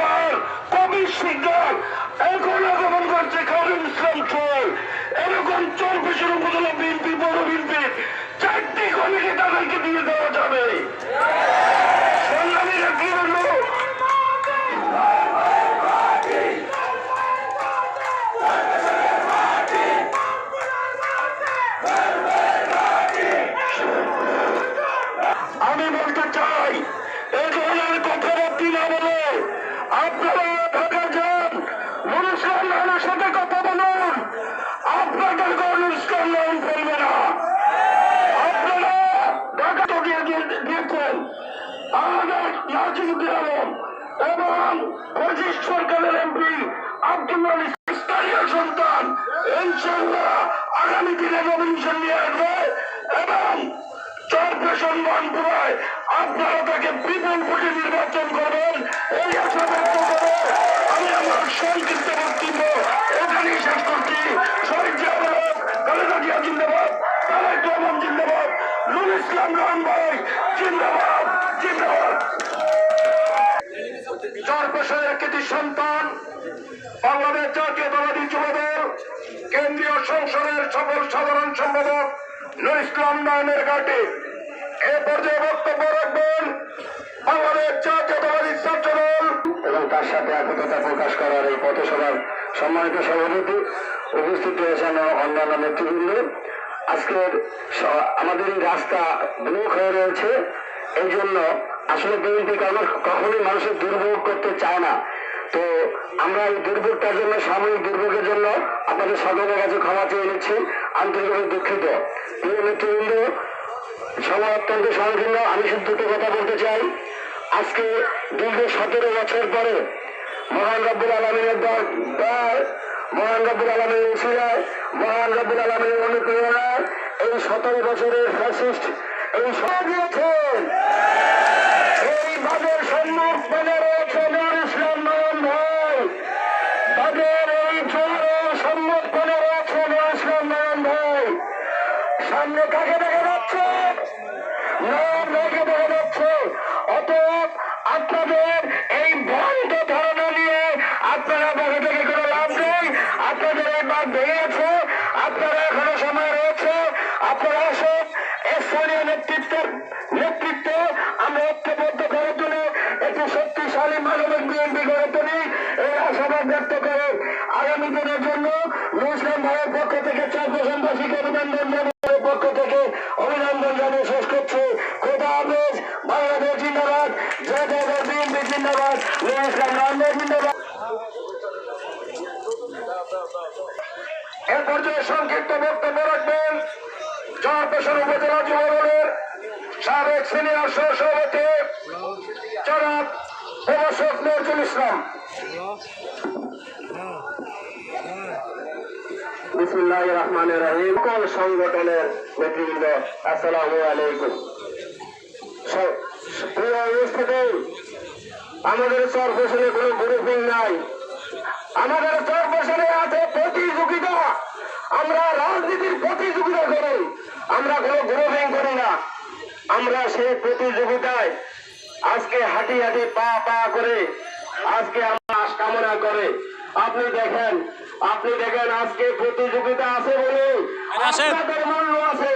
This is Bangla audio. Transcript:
বাহার কবির এখন করছে কারুল ইসলাম এরকম চোর পেশার উপজেলা বিএনপি, বড় বিএনপি, চারটি কমিটি তাদেরকে দিয়ে দেওয়া যাবে। আপনারা ঢাকা যান নুরুসলাম নামের সাথে কথা বলুন। আপনাদের নুরুসলাম নাম ফেলবে না। আমাদের নাজিমুদ্দিন আলম এবং পঁচিশ সরকারের এমপি আব্দুল মালিক স্থানীয় সন্তান ইনশাল্লাহ আগামী দিনে নমিনেশন নিয়ে আসবে এবং চরপেশন মানপুরায় আপনারা তাকে বিপুল ভোটে নির্বাচন করবেন। এই আশা ব্যক্ত করে আমি আমার সংক্ষিপ্ত বক্তব্য এখানেই শেষ করছি। শহীদ ইসলাম ভাই জিন্দাবাদ জিন্দাবাদ। কৃতি সন্তান, বাংলাদেশ জাতীয়তাবাদী যুবদল কেন্দ্রীয় সংসদের সকল সাধারণ সম্পাদক নুর ইসলাম নয়নের ঘাটে এই সম্মানিত সভাপতি উপস্থিত রয়েছেন অন্যান্য নেতৃবৃন্দ। আজকের আমাদের এই রাস্তা ব্লক হয়ে রয়েছে। এই জন্য আসলে বিএনপি কারণ কখনোই মানুষের দুর্ভোগ করতে চায় না। তো আমরা এই দুর্ভোগটার জন্য, সাময়িক দুর্ভোগের জন্য আপনাদের সকলের কাছে ক্ষমা চেয়ে নিচ্ছি। আন্তরিকভাবে দুঃখিত। প্রিয় নেতৃবৃন্দ সময় অত্যন্ত সংকীর্ণ। আমি শুধু দুটো কথা বলতে চাই। আজকে দীর্ঘ সতেরো বছর পরে মহান রব্বুল আলমিনের দর মহান রব্বুল আলমীর উশিলায় মহান রব্বুল আলমীর অনুপ্রেরণায় এই সতেরো বছরের ফ্যাসিস্ট এই সব দিয়েছেন মানে মানে সামনে কাকে আপনারা বসে থেকে কোনো লাভ নেই। আপনাদের এই বাদ ভেঙেছে আপনারা এখনও সময় রয়েছে। আপনারা আসুন। স্থানীয় নেতৃত্বের নেতৃত্বে, আমরা ঐক্যবদ্ধ করে তুলি। একটি শক্তিশালী মানবিক বিএনপি গড়ে তুলি। এই আশাবাদ ব্যক্ত করে আগামী দিনের জন্য মুসলিম ভাইয়ের পক্ষ থেকে চন্দ্রসন্দাসীকে অভিনন্দন জানিয়ে পক্ষ থেকে অভিনন্দন জানিয়ে শেষ করছি। খোদা হাফেজ। বাংলাদেশ জিন্দাবাদ। জয় জয় বিএনপি জিন্দাবাদ। নন্দ জিন্দাবাদ। এ পর্যায়ে সংক্ষিপ্ত বক্তব্য রাখবেন চরপেশন উপজেলা যুবদলের সাবেক সিনিয়র সহ সভাপতি জনাব প্রভাষক নজরুল ইসলাম। বিসমুল্লাহ রহমান রাহিম। কোন সংগঠনের নেতৃবৃন্দ, আসসালামু আলাইকুম। প্রিয় আমাদের চরপেশনে কোনো গ্রুপিং নাই। আমাদের চরপেশনে আছে প্রতিযোগিতা। আমরা রাজনীতির প্রতিযোগিতা করি। আমরা কোনো গ্রুপিং করি না। আমরা সেই প্রতিযোগিতায় আজকে হাঁটি হাঁটি পা পা করে আজকে আমরা আশ কামনা করে। আপনি দেখেন আপনি দেখেন আজকে প্রতিযোগিতা আছে বলে। আপনাদের মূল্য আছে।